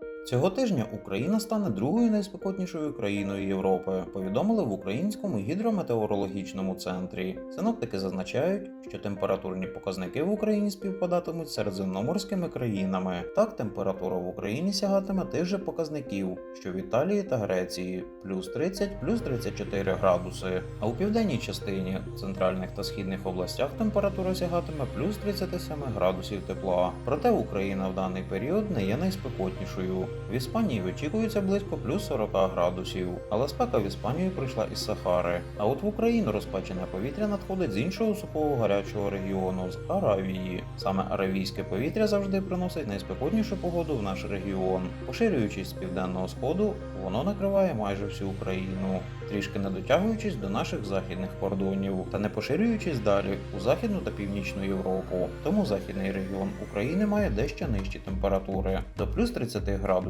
thank you Цього тижня Україна стане другою найспекотнішою країною Європи, повідомили в українському гідрометеорологічному центрі. Синоптики зазначають, що температурні показники в Україні співпадатимуть середземноморськими країнами. Так, температура в Україні сягатиме тих же показників, що в Італії та Греції плюс 30, плюс 34 градуси. А у південній частині, центральних та східних областях температура сягатиме плюс 37 градусів тепла. Проте Україна в даний період не є найспекотнішою. В Іспанії очікується близько плюс 40 градусів, але спека в Іспанію прийшла із Сахари. А от в Україну розпечене повітря надходить з іншого сухого гарячого регіону з Аравії. Саме аравійське повітря завжди приносить найспекотнішу погоду в наш регіон. Поширюючись з південного сходу, воно накриває майже всю Україну, трішки не дотягуючись до наших західних кордонів та не поширюючись далі у західну та північну Європу. Тому західний регіон України має дещо нижчі температури до плюс 30 градусів.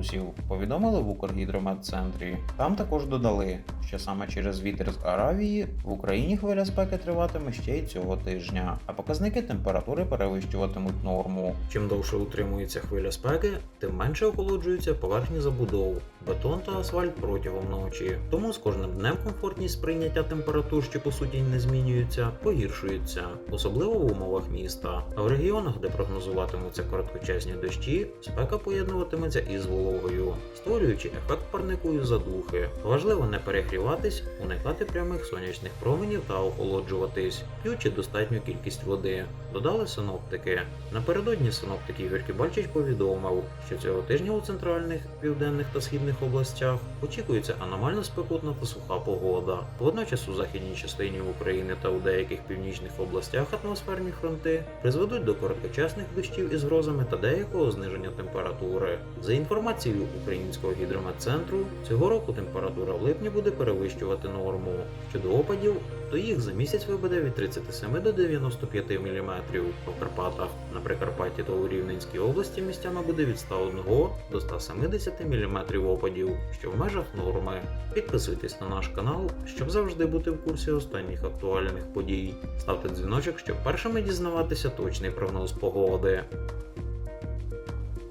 Повідомили в Укргідрометцентрі. Там також додали, що саме через вітер з Аравії в Україні хвиля спеки триватиме ще й цього тижня, а показники температури перевищуватимуть норму. Чим довше утримується хвиля спеки, тим менше охолоджуються поверхні забудов, бетон та асфальт протягом ночі. Тому з кожним днем комфортність сприйняття температур, що по суті не змінюються, погіршується, особливо в умовах міста. А в регіонах, де прогнозуватимуться короткочасні дощі, спека поєднуватиметься із вологою, створюючи ефект парникової задухи. Важливо не перегріватись, уникати прямих сонячних променів та охолоджуватись, п'ючи достатню кількість води. Додали синоптики. Напередодні синоптик Ігор Кібальчич повідомив, що цього тижня у центральних, південних та східних областях очікується аномально спекотна та суха погода. Водночас у західній частині України та у деяких північних областях атмосферні фронти призведуть до короткочасних дощів із грозами та деякого зниження температури. За інформацією українського гідрометцентру, цього року температура в липні буде перевищувати норму. Щодо опадів, то їх за місяць випаде від 37 до 95 мм. По Карпатах на Прикарпатті та у Рівненській області місцями буде від 101 до 170 мм опадів, що в межах норми. Підписуйтесь на наш канал, щоб завжди бути в курсі останніх актуальних подій. Ставте дзвіночок, щоб першими дізнаватися точний прогноз погоди.